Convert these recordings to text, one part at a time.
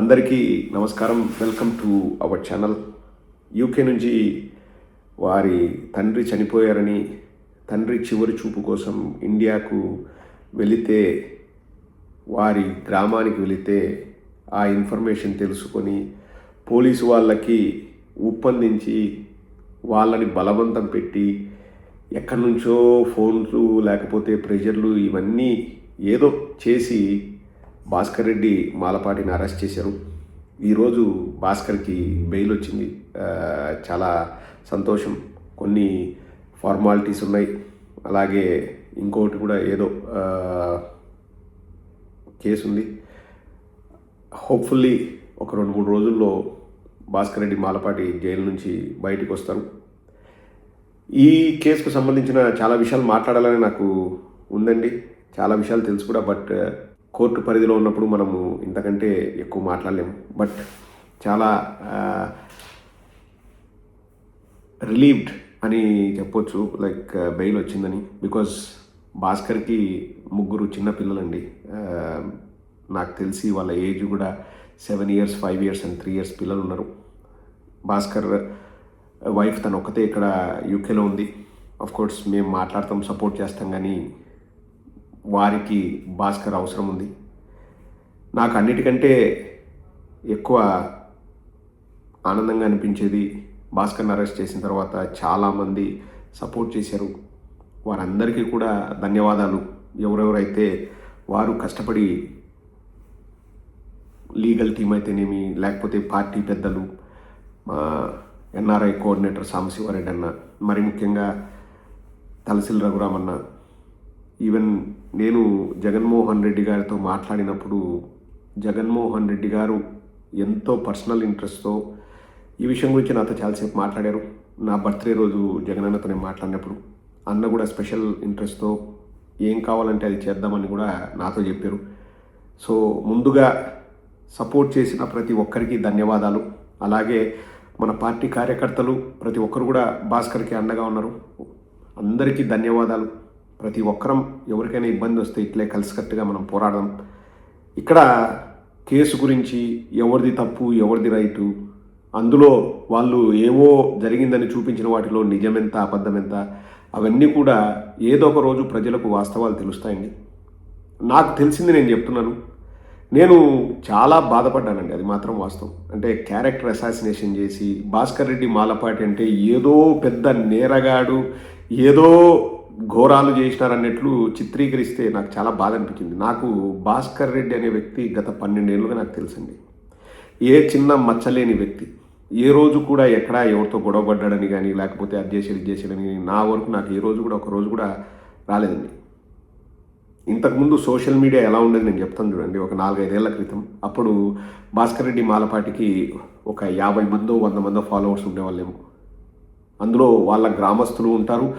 అందరికీ నమస్కారం. Welcome to our channel UK నుంచి వారి తండ్రి చనిపోయారని తండ్రి చివరి చూపు కోసం ఇండియాకు వెళితే వారి గ్రామానికి వెళితే ఆ ఇన్ఫర్మేషన్ తెలుసుకొని పోలీసు వాళ్ళకి ఉప్పందించి వాళ్ళని బలవంతం పెట్టి ఎక్కడి నుంచో ఫోన్లు లేకపోతే ప్రెషర్లు ఇవన్నీ ఏదో చేసి భాస్కర్ రెడ్డి మాలపాటిని అరెస్ట్ చేశారు. ఈరోజు భాస్కర్కి బెయిల్ వచ్చింది. చాలా సంతోషం. కొన్ని ఫార్మాలిటీస్ ఉన్నాయి. అలాగే ఇంకోటి కూడా ఏదో కేసు ఉంది. హోప్ఫుల్లీ ఒక రెండు మూడు రోజుల్లో భాస్కర్ రెడ్డి మాలపాటి జైలు నుంచి బయటికి వస్తారు. ఈ కేసుకు సంబంధించిన చాలా విషయాలు మాట్లాడాలని నాకు ఉందండి. చాలా విషయాలు తెలుసు కూడా బట్ కోర్టు పరిధిలో ఉన్నప్పుడు మనము ఇంతకంటే ఎక్కువ మాట్లాడలేము. బట్ చాలా రిలీవ్డ్ అని చెప్పొచ్చు. లైక్ బెయిల్ వచ్చిందని. బికాజ్ భాస్కర్కి ముగ్గురు చిన్న పిల్లలండి. నాకు తెలిసి వాళ్ళ ఏజ్ కూడా seven years five years and three years పిల్లలు ఉన్నారు. భాస్కర్ వైఫ్ తను ఒక్కతే ఇక్కడ యూకేలో ఉంది. కోర్స్ మేము మాట్లాడతాం సపోర్ట్ చేస్తాం కానీ వారికి భాస్కర్ అవసరం ఉంది. నాకు అన్నిటికంటే ఎక్కువ ఆనందంగా అనిపించేది భాస్కర్ని అరెస్ట్ చేసిన తర్వాత చాలామంది సపోర్ట్ చేశారు. వారందరికీ కూడా ధన్యవాదాలు. ఎవరెవరైతే వారు కష్టపడి లీగల్ టీం అయితేనేమి లేకపోతే పార్టీ పెద్దలు మా ఎన్ఆర్ఐ కోఆర్డినేటర్ సాంబశివారెడ్డి అన్న మరి ముఖ్యంగా తలసిల్ రఘురామన్న ఈవెన్ నేను జగన్మోహన్ రెడ్డి గారితో మాట్లాడినప్పుడు జగన్మోహన్ రెడ్డి గారు ఎంతో పర్సనల్ ఇంట్రెస్ట్తో ఈ విషయం గురించి నాతో చాలాసేపు మాట్లాడారు. నా బర్త్డే రోజు జగనన్నతో నేను మాట్లాడినప్పుడు అన్న కూడా స్పెషల్ ఇంట్రెస్ట్తో ఏం కావాలంటే అది చేద్దామని కూడా నాతో చెప్పారు. సో ముందుగా సపోర్ట్ చేసిన ప్రతి ఒక్కరికి ధన్యవాదాలు. అలాగే మన పార్టీ కార్యకర్తలు ప్రతి ఒక్కరు కూడా భాస్కర్కి అండగా ఉన్నారు. అందరికీ ధన్యవాదాలు. ప్రతి ఒక్కరం ఎవరికైనా ఇబ్బంది వస్తే ఇట్లే కలిసికట్టుగా మనం పోరాడడం ఇక్కడ కేసు గురించి ఎవరిది తప్పు ఎవరిది రైటు అందులో వాళ్ళు ఏవో జరిగిందని చూపించిన వాటిలో నిజమెంత అబద్ధమెంత అవన్నీ కూడా ఏదో ఒక రోజు ప్రజలకు వాస్తవాలు తెలుస్తాయండి. నాకు తెలిసింది నేను చెప్తున్నాను. నేను చాలా బాధపడ్డానండి అది మాత్రం వాస్తవం. అంటే క్యారెక్టర్ అసాసినేషన్ చేసి భాస్కర్ రెడ్డి మాలపాటి అంటే ఏదో పెద్ద నేరగాడు ఏదో ఘోరాలు చేసినారన్నట్లు చిత్రీకరిస్తే నాకు చాలా బాధ అనిపించింది. నాకు భాస్కర్ రెడ్డి అనే వ్యక్తి గత పన్నెండేళ్ళుగా నాకు తెలుసండి. ఏ చిన్న మచ్చలేని వ్యక్తి. ఏ రోజు కూడా ఎక్కడా ఎవరితో గొడవపడ్డాడని కానీ లేకపోతే అది చేసేది ఇది కానీ నా వరకు నాకు ఏ రోజు కూడా ఒక రోజు కూడా రాలేదండి. ఇంతకుముందు సోషల్ మీడియా ఎలా ఉండేది నేను చెప్తాను చూడండి ఒక నాలుగైదేళ్ళ క్రితం. అప్పుడు భాస్కర్ రెడ్డి మాలపాటికి ఒక యాభై మందో వంద మందో ఫాలోవర్స్ ఉండేవాళ్ళేమో. అందులో వాళ్ళ గ్రామస్తులు ఉంటారు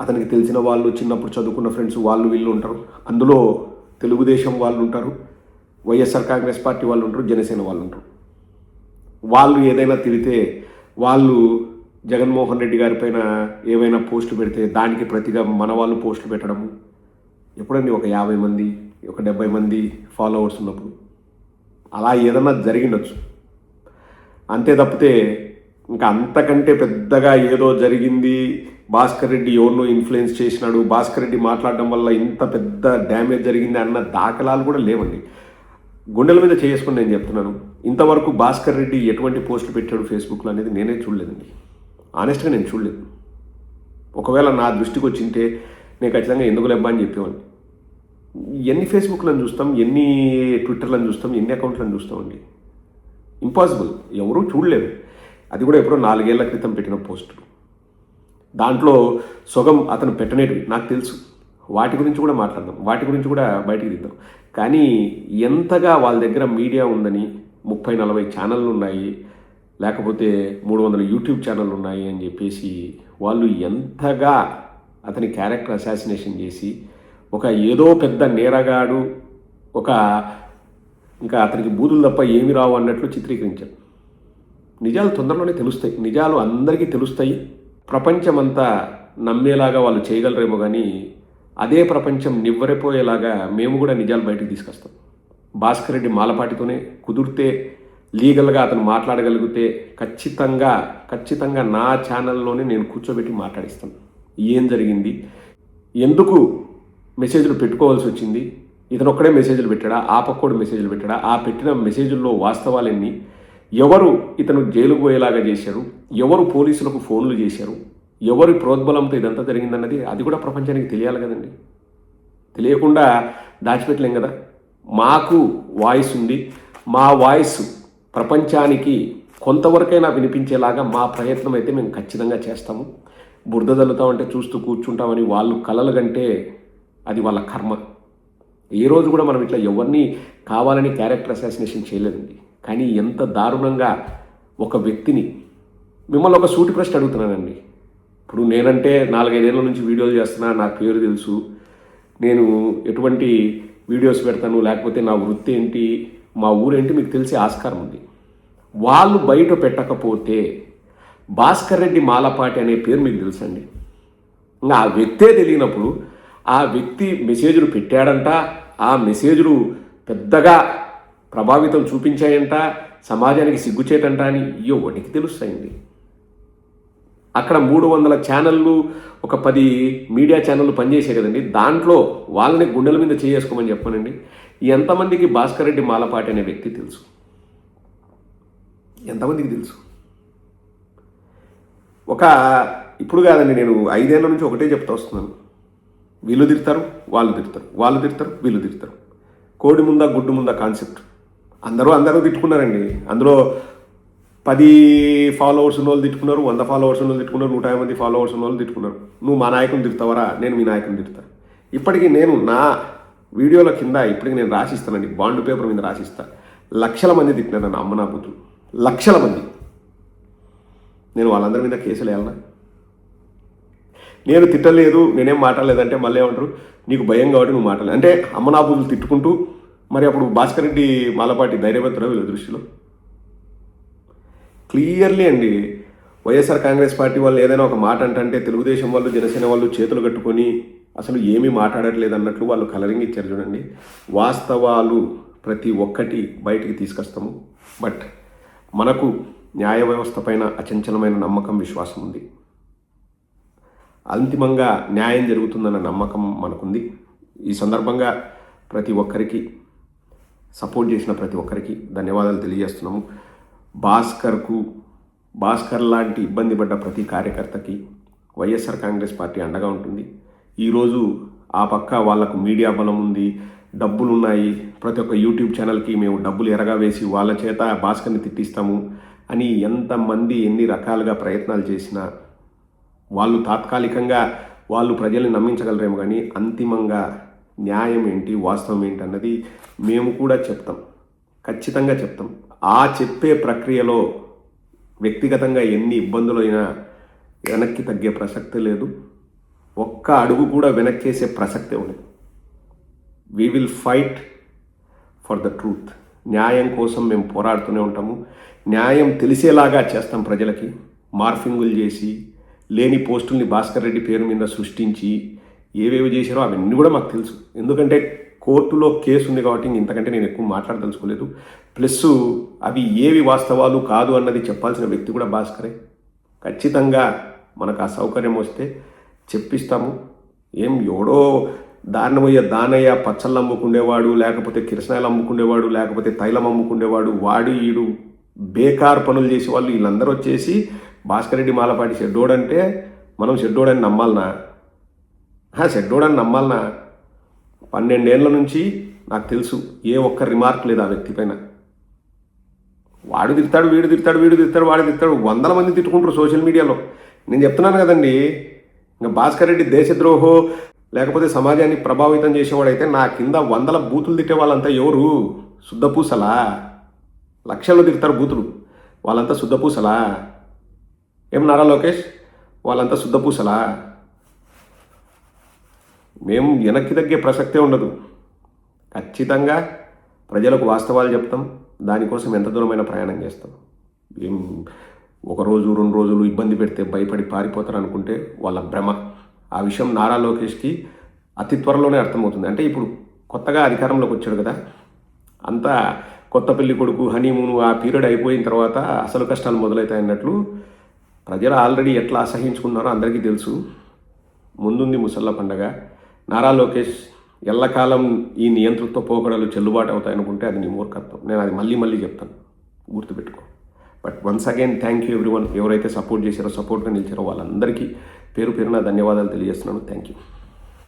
అతనికి తెలిసిన వాళ్ళు చిన్నప్పుడు చదువుకున్న ఫ్రెండ్స్ వాళ్ళు వీళ్ళు ఉంటారు. అందులో తెలుగుదేశం వాళ్ళు ఉంటారు వైఎస్ఆర్ కాంగ్రెస్ పార్టీ వాళ్ళు ఉంటారు జనసేన వాళ్ళు ఉంటారు. వాళ్ళు ఏదైనా తిడితే వాళ్ళు జగన్మోహన్ రెడ్డి గారి పైన ఏవైనా పోస్టులు పెడితే దానికి ప్రతిగా మన వాళ్ళు పోస్టులు పెట్టడము. ఎప్పుడండి ఒక యాభై మంది ఒక డెబ్బై మంది ఫాలోవర్స్ ఉన్నప్పుడు? అలా ఏదన్నా జరిగిండొచ్చు అంతే తప్పితే ఇంకా అంతకంటే పెద్దగా ఏదో జరిగింది. భాస్కర్ రెడ్డి ఎవరినో ఇన్ఫ్లుయెన్స్ చేసినాడు. భాస్కర్ రెడ్డి మాట్లాడడం వల్ల ఇంత పెద్ద డ్యామేజ్ జరిగింది అన్న దాఖలాలు కూడా లేవండి. గుండెల మీద చేసుకుని నేను చెప్తున్నాను. ఇంతవరకు భాస్కర్ రెడ్డి ఎటువంటి పోస్టులు పెట్టాడు ఫేస్బుక్లో అనేది నేనే చూడలేదండి. ఆనెస్ట్గా నేను చూడలేదు. ఒకవేళ నా దృష్టికి వచ్చింటే నేను ఖచ్చితంగా ఎందుకు లేబ్బా అని చెప్పేవాడిని. ఎన్ని ఫేస్బుక్లను చూస్తాం ఎన్ని ట్విట్టర్లను చూస్తాం ఎన్ని అకౌంట్లను చూస్తామండి. ఇంపాసిబుల్ ఎవరూ చూడలేరు అది కూడా ఎప్పుడో నాలుగేళ్ళ క్రితం పెట్టిన పోస్టులు దాంట్లో సొగం అతను పెట్టనేటివి నాకు తెలుసు. వాటి గురించి కూడా మాట్లాడదాం. వాటి గురించి కూడా బయటికి దిద్దాం. కానీ ఎంతగా వాళ్ళ దగ్గర మీడియా ఉందని ముప్పై నలభై ఛానళ్ళు ఉన్నాయి లేకపోతే మూడు వందల యూట్యూబ్ ఛానళ్ళు ఉన్నాయి అని చెప్పేసి వాళ్ళు ఎంతగా అతని క్యారెక్టర్ అసాసినేషన్ చేసి ఒక ఏదో పెద్ద నేరగాడు ఒక ఇంకా అతనికి బూతులు తప్ప ఏమి రావు అన్నట్లు చిత్రీకరించారు. నిజాలు తొందరలోనే తెలుస్తాయి. నిజాలు అందరికీ తెలుస్తాయి. ప్రపంచమంతా నమ్మేలాగా వాళ్ళు చేయగలరేమో కానీ అదే ప్రపంచం నివ్వరిపోయేలాగా మేము కూడా నిజాలు బయటకు తీసుకొస్తాం. భాస్కర్ రెడ్డి మాలపాటితోనే కుదిరితే లీగల్గా అతను మాట్లాడగలిగితే ఖచ్చితంగా ఖచ్చితంగా నా ఛానల్లోనే నేను కూర్చోబెట్టి మాట్లాడిస్తాను. ఏం జరిగింది? ఎందుకు మెసేజ్లు పెట్టుకోవాల్సి వచ్చింది? ఇతను ఒక్కడే మెసేజ్లు పెట్టాడా? ఆ పక్కోడు మెసేజ్లు పెట్టాడా? ఆ పెట్టిన మెసేజ్ల్లో వాస్తవాలన్నీ? ఎవరు ఇతను జైలుకు పోయేలాగా చేశారు? ఎవరు పోలీసులకు ఫోన్లు చేశారు? ఎవరి ప్రోద్బలంతో ఇదంతా జరిగిందన్నది అది కూడా ప్రపంచానికి తెలియాలి కదండి. తెలియకుండా దాచిపెట్టలేం కదా. మాకు వాయిస్ ఉంది. మా వాయిస్ ప్రపంచానికి కొంతవరకైనా వినిపించేలాగా మా ప్రయత్నం అయితే మేము ఖచ్చితంగా చేస్తాము. బురద చల్లుతామంటే చూస్తూ కూర్చుంటామని వాళ్ళు కలలు కంటే అది వాళ్ళ కర్మ. ఏ రోజు కూడా మనం ఇట్లా ఎవరిని కావాలని క్యారెక్టర్ అసాసినేషన్ చేయలేదండి. కానీ ఎంత దారుణంగా ఒక వ్యక్తిని మిమ్మల్ని ఒక సూటి ప్రశ్న అడుగుతున్నానండి. ఇప్పుడు నేనంటే నాలుగైదేళ్ళ నుంచి వీడియోలు చేస్తున్నా నా పేరు తెలుసు. నేను ఎటువంటి వీడియోస్ పెడతాను లేకపోతే నా వృత్తి ఏంటి మా ఊరేంటి మీకు తెలిసే ఆస్కారం ఉంది. వాళ్ళు బయట పెట్టకపోతే భాస్కర్ రెడ్డి మాలపాటి అనే పేరు మీకు తెలుసండి. ఇంకా ఆ వ్యక్తే తెలియనప్పుడు ఆ వ్యక్తి మెసేజ్లు పెట్టాడంట ఆ మెసేజ్లు పెద్దగా ప్రభావితం చూపించాయంట సమాజానికి సిగ్గుచేటంట అని ఎవరికి తెలుస్తాయండి. అక్కడ మూడు వందల ఛానళ్ళు ఒక పది మీడియా ఛానళ్ళు పనిచేసాయి కదండి. దాంట్లో వాళ్ళని గుండెల మీద చేసుకోమని చెప్పానండి. ఎంతమందికి భాస్కర్ రెడ్డి మాలపాటి అనే వ్యక్తి తెలుసు? ఎంతమందికి తెలుసు? ఒక ఇప్పుడు కాదండి నేను ఐదేళ్ళ నుంచి ఒకటే చెప్తా వస్తున్నాను. వీళ్ళు తిడతారు వాళ్ళు తిడతారు వాళ్ళు తిడతారు వీళ్ళు తిడతారు. కోడి ముందా గుడ్డు ముందా కాన్సెప్ట్. అందరూ అందరూ తిట్టుకున్నారండి. అందులో పది ఫాలోవర్స్ ఉన్న వాళ్ళు తిట్టుకున్నారు వంద ఫాలోవర్స్ ఉన్న వాళ్ళు తిట్టుకున్నారు నూట యాభై మంది ఫాలోవర్స్ ఉన్న వాళ్ళు తిట్టుకున్నారు. నువ్వు మా నాయకుని తిడతావరా? నేను మీ నాయకుని తిడతా. ఇప్పటికీ నేను నా వీడియోల కింద ఇప్పటికి నేను రాసిస్తానండి. బాండ్ పేపర్ మీద రాసిస్తా. లక్షల మంది తిట్టినారు నన్ను అమ్మ నా బుద్ధులు లక్షల మంది. నేను వాళ్ళందరి మీద కేసులు వెళ్ళనా నేను తిట్టలేదు నేనేం మాట్లాడలేదంటే మళ్ళీ ఏమంటారు? నీకు భయం కాబట్టి నువ్వు మాట్లాడలేదు. అంటే అమ్మనాబులు తిట్టుకుంటూ మరి అప్పుడు భాస్కర్ రెడ్డి మాలపాటి ధైర్యవంతుడు వీళ్ళ దృష్టిలో? క్లియర్లీ అండి వైఎస్ఆర్ కాంగ్రెస్ పార్టీ వాళ్ళు ఏదైనా ఒక మాట అంటే తెలుగుదేశం వాళ్ళు జనసేన వాళ్ళు చేతులు కట్టుకొని అసలు ఏమీ మాట్లాడట్లేదు అన్నట్లు వాళ్ళు కలరింగ్ ఇచ్చారు చూడండి. వాస్తవాలు ప్రతి ఒక్కటి బయటికి తీసుకొస్తాము. బట్ మనకు న్యాయ వ్యవస్థ పైన అచంచలమైన నమ్మకం విశ్వాసం ఉంది. అంతిమంగా న్యాయం జరుగుతుందన్న నమ్మకం మనకుంది. ఈ సందర్భంగా ప్రతి ఒక్కరికి సపోర్ట్ చేసిన ప్రతి ఒక్కరికి ధన్యవాదాలు తెలియజేస్తున్నాము. భాస్కర్కు భాస్కర్ లాంటి ఇబ్బంది పడ్డ ప్రతి కార్యకర్తకి వైఎస్ఆర్ కాంగ్రెస్ పార్టీ అండగా ఉంటుంది. ఈరోజు ఆ పక్క వాళ్ళకు మీడియా బలం ఉంది డబ్బులు ఉన్నాయి ప్రతి ఒక్క యూట్యూబ్ ఛానల్కి మేము డబ్బులు ఎరగా వేసి వాళ్ళ చేత భాస్కర్ని తిట్టిస్తాము అని ఎంతమంది ఎన్ని రకాలుగా ప్రయత్నాలు చేసినా వాళ్ళు తాత్కాలికంగా వాళ్ళు ప్రజల్ని నమ్మించగలరేమో కానీ అంతిమంగా న్యాయం ఏంటి? వాస్తవం ఏంటి అన్నది మేము కూడా చెప్తాం. ఖచ్చితంగా చెప్తాం. ఆ చెప్పే ప్రక్రియలో వ్యక్తిగతంగా ఎన్ని ఇబ్బందులైనా వెనక్కి తగ్గే ప్రసక్తి లేదు. ఒక్క అడుగు కూడా వెనక్కేసే ప్రసక్తే ఉండదు. We will fight for the truth న్యాయం కోసం మేము పోరాడుతూనే ఉంటాము. న్యాయం తెలిసేలాగా చేస్తాం ప్రజలకి. మార్ఫింగులు చేసి లేని పోస్టుల్ని భాస్కర్ రెడ్డి పేరు మీద సృష్టించి ఏవేవి చేశారో అవన్నీ కూడా మాకు తెలుసు. ఎందుకంటే కోర్టులో కేసు ఉంది కాబట్టి ఇంతకంటే నేను ఎక్కువ మాట్లాడదలుచుకోలేదు. ప్లస్ అవి ఏవి వాస్తవాలు కాదు అన్నది చెప్పాల్సిన వ్యక్తి కూడా భాస్కరే. ఖచ్చితంగా మనకు ఆ సౌకర్యం వస్తే చెప్పిస్తాము. ఏం ఎవడో దారిన దానయ్య పచ్చళ్ళు అమ్ముకునేవాడు లేకపోతే కిరసనాయలు అమ్ముకునేవాడు లేకపోతే తైలం అమ్ముకునేవాడు వాడు ఈడు బేకార్ పనులు చేసే వాళ్ళు వీళ్ళందరూ వచ్చేసి భాస్కర్ రెడ్డి మాలపాటి షెడ్డోడంటే మనం షెడ్డోడని నమ్మాలనా? షెడ్డోడని నమ్మాలనా పన్నెండేళ్ళ నుంచి నాకు తెలుసు ఏ ఒక్క రిమార్క్ లేదు ఆ వ్యక్తి పైన. వాడు తిడతాడు వీడు తిడతాడు వీడు తిడతాడు వాడు తిడతాడు. వందల మంది తిట్టుకుంటారు సోషల్ మీడియాలో. నేను చెప్తున్నాను కదండి ఇంకా భాస్కర్ రెడ్డి దేశద్రోహో లేకపోతే సమాజాన్ని ప్రభావితం చేసేవాడైతే నా కింద వందల బూతులు తిట్టే వాళ్ళంతా ఎవరు? శుద్ధపూసలా? లక్షల్లో తిడతారు బూతులు. వాళ్ళంతా శుద్ధపూసలా? ఏం నారా లోకేష్? వాళ్ళంతా శుద్ధపూసలా? మేము వెనక్కి తగ్గే ప్రసక్తే ఉండదు. ఖచ్చితంగా ప్రజలకు వాస్తవాలు చెప్తాం. దానికోసం ఎంత దూరమైన ప్రయాణం చేస్తాం. ఏం ఒక రోజు రెండు రోజులు ఇబ్బంది పెడితే భయపడి పారిపోతారు అనుకుంటే వాళ్ళ భ్రమ. ఆ విషయం నారా లోకేష్కి అతి త్వరలోనే అర్థమవుతుంది. అంటే ఇప్పుడు కొత్తగా అధికారంలోకి వచ్చాడు కదా. అంతా కొత్త పెళ్ళి కొడుకు హనీమూన్ ఆ పీరియడ్ అయిపోయిన తర్వాత అసలు కష్టాలు మొదలవుతాయి అన్నట్లు ప్రజలు ఆల్రెడీ ఎట్లా అసహించుకున్నారో అందరికీ తెలుసు. ముందుంది ముసళ్ళ పండగ. నారా లోకేష్ ఎల్లకాలం ఈ నియంత్రణతో పోకడలు చెల్లుబాటు అవుతాయి అనుకుంటే అది నీ మూర్ఖత్వం. నేను అది మళ్ళీ మళ్ళీ చెప్తాను. గుర్తుపెట్టుకో. But once again thank you everyone ఎవరైతే సపోర్ట్ చేశారో సపోర్ట్గా నిలిచారో వాళ్ళందరికీ పేరు పేరున ధన్యవాదాలు తెలియజేస్తున్నాను. Thank you